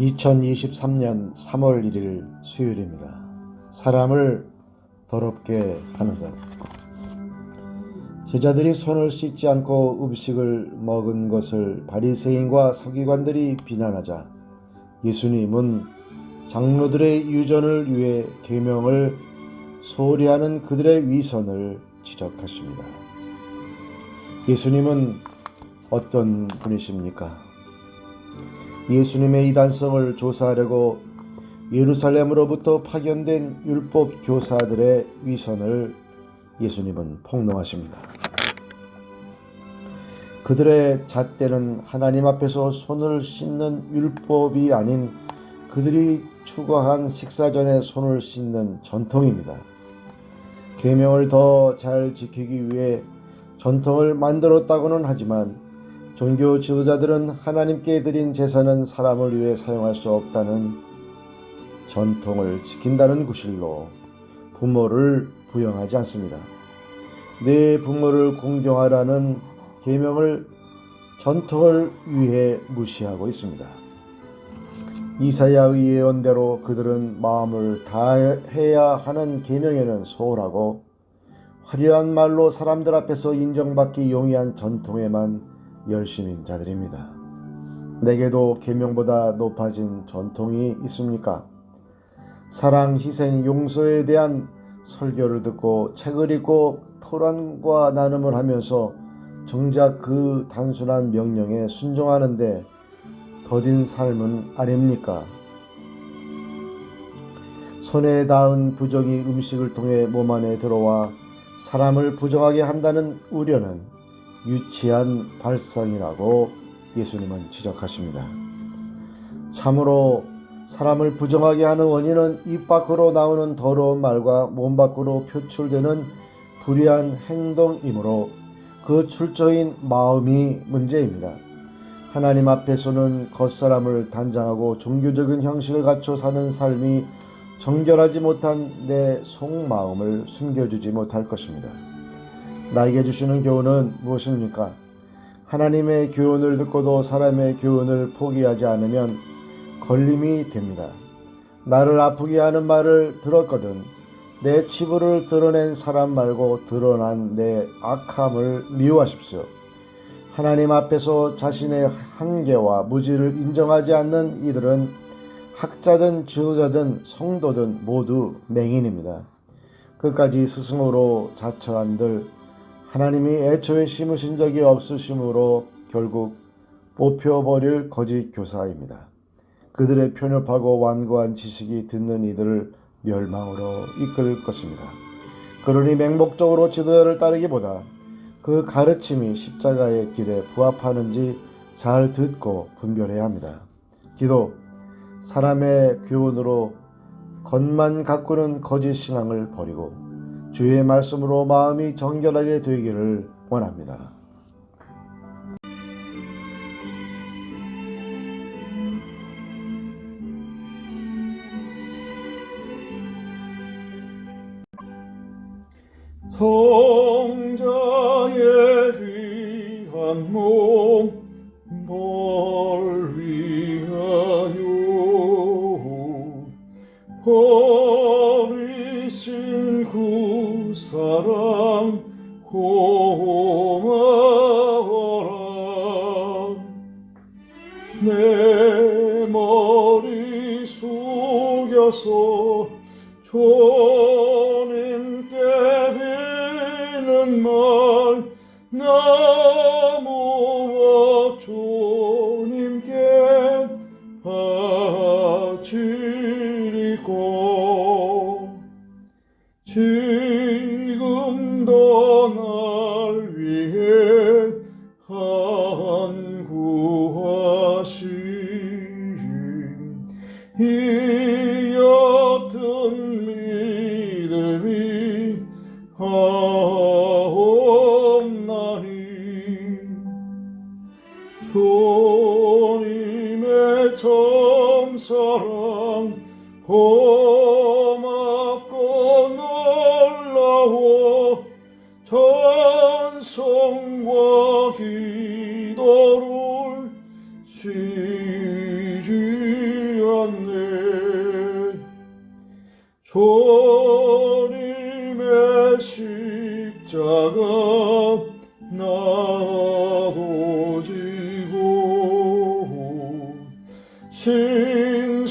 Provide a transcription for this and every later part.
2023년 3월 1일 수요일입니다. 사람을 더럽게 하는 것. 제자들이 손을 씻지 않고 음식을 먹은 것을 바리새인과 서기관들이 비난하자 예수님은 장로들의 유전을 위해 계명을 소홀히 하는 그들의 위선을 지적하십니다. 예수님은 어떤 분이십니까? 예수님의 이단성을 조사하려고 예루살렘으로부터 파견된 율법 교사들의 위선을 예수님은 폭로하십니다. 그들의 잣대는 하나님 앞에서 손을 씻는 율법이 아닌 그들이 추구한 식사 전에 손을 씻는 전통입니다. 계명을 더 잘 지키기 위해 전통을 만들었다고는 하지만 종교 지도자들은 하나님께 드린 제사는 사람을 위해 사용할 수 없다는 전통을 지킨다는 구실로 부모를 부영하지 않습니다. 내 부모를 공경하라는 계명을 전통을 위해 무시하고 있습니다. 이사야의 예언대로 그들은 마음을 다해야 하는 계명에는 소홀하고 화려한 말로 사람들 앞에서 인정받기 용이한 전통에만 열심인 자들입니다. 내게도 계명보다 높아진 전통이 있습니까? 사랑, 희생, 용서에 대한 설교를 듣고 책을 읽고 토론과 나눔을 하면서 정작 그 단순한 명령에 순종하는데 더딘 삶은 아닙니까? 손에 닿은 부정이 음식을 통해 몸 안에 들어와 사람을 부정하게 한다는 우려는 유치한 발상이라고 예수님은 지적하십니다. 참으로 사람을 부정하게 하는 원인은 입 밖으로 나오는 더러운 말과 몸 밖으로 표출되는 불의한 행동이므로 그 출처인 마음이 문제입니다. 하나님 앞에서는 겉사람을 단장하고 종교적인 형식을 갖춰 사는 삶이 정결하지 못한 내 속마음을 숨겨주지 못할 것입니다. 나에게 주시는 교훈은 무엇입니까? 하나님의 교훈을 듣고도 사람의 교훈을 포기하지 않으면 걸림이 됩니다. 나를 아프게 하는 말을 들었거든 내 치부를 드러낸 사람 말고 드러난 내 악함을 미워하십시오. 하나님 앞에서 자신의 한계와 무지를 인정하지 않는 이들은 학자든 지도자든 성도든 모두 맹인입니다. 끝까지 스승으로 자처한들 하나님이 애초에 심으신 적이 없으심으로 결국 뽑혀버릴 거짓 교사입니다. 그들의 편협하고 완고한 지식이 듣는 이들을 멸망으로 이끌 것입니다. 그러니 맹목적으로 지도자를 따르기보다 그 가르침이 십자가의 길에 부합하는지 잘 듣고 분별해야 합니다. 기도 사람의 교훈으로 겉만 가꾸는 거짓 신앙을 버리고 주의 말씀으로 마음이 정결하게 되기를 원합니다. 성자에 위한 몸, 뭘 위하여 버리신 그 사랑 고마워라. 내 머리 숙여서 주님께 비는 말 나 하옵나니 주님의 정사랑 고맙고 놀라워 찬송과 기도를 쉬지 않네. 십자가 나도 지고 신실한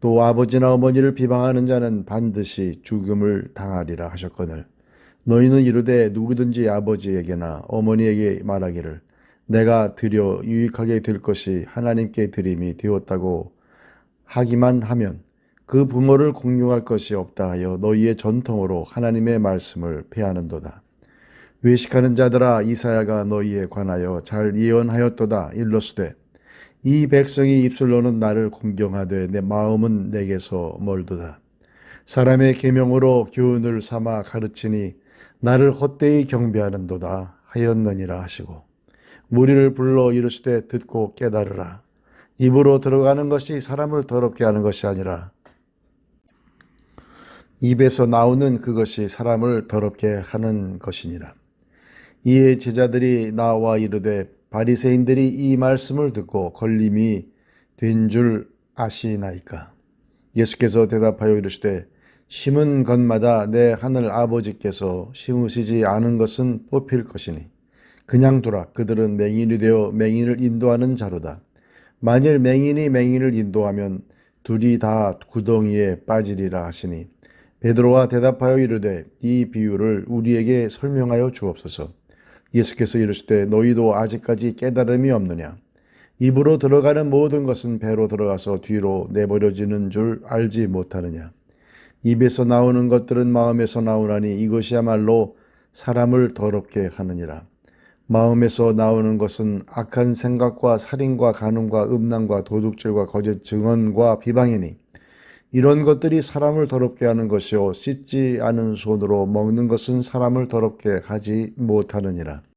또 아버지나 어머니를 비방하는 자는 반드시 죽음을 당하리라 하셨거늘 너희는 이르되 누구든지 아버지에게나 어머니에게 말하기를 내가 드려 유익하게 될 것이 하나님께 드림이 되었다고 하기만 하면 그 부모를 공경할 것이 없다 하여 너희의 전통으로 하나님의 말씀을 폐하는도다. 외식하는 자들아 이사야가 너희에 관하여 잘 예언하였도다 일러스되 이 백성이 입술로는 나를 공경하되 내 마음은 내게서 멀도다. 사람의 계명으로 교훈을 삼아 가르치니 나를 헛되이 경배하는도다 하였느니라 하시고 무리를 불러 이르시되 듣고 깨달으라. 입으로 들어가는 것이 사람을 더럽게 하는 것이 아니라 입에서 나오는 그것이 사람을 더럽게 하는 것이니라. 이에 제자들이 나와 이르되 바리새인들이 이 말씀을 듣고 걸림이 된 줄 아시나이까? 예수께서 대답하여 이르시되 심은 것마다 내 하늘 아버지께서 심으시지 않은 것은 뽑힐 것이니 그냥 두라. 그들은 맹인이 되어 맹인을 인도하는 자로다. 만일 맹인이 맹인을 인도하면 둘이 다 구덩이에 빠지리라 하시니 베드로와 대답하여 이르되 이 비유를 우리에게 설명하여 주옵소서 예수께서 이르시되 너희도 아직까지 깨달음이 없느냐? 입으로 들어가는 모든 것은 배로 들어가서 뒤로 내버려지는 줄 알지 못하느냐? 입에서 나오는 것들은 마음에서 나오나니 이것이야말로 사람을 더럽게 하느니라. 마음에서 나오는 것은 악한 생각과 살인과 간음과 음란과 도둑질과 거짓 증언과 비방이니 이런 것들이 사람을 더럽게 하는 것이요 씻지 않은 손으로 먹는 것은 사람을 더럽게 하지 못하느니라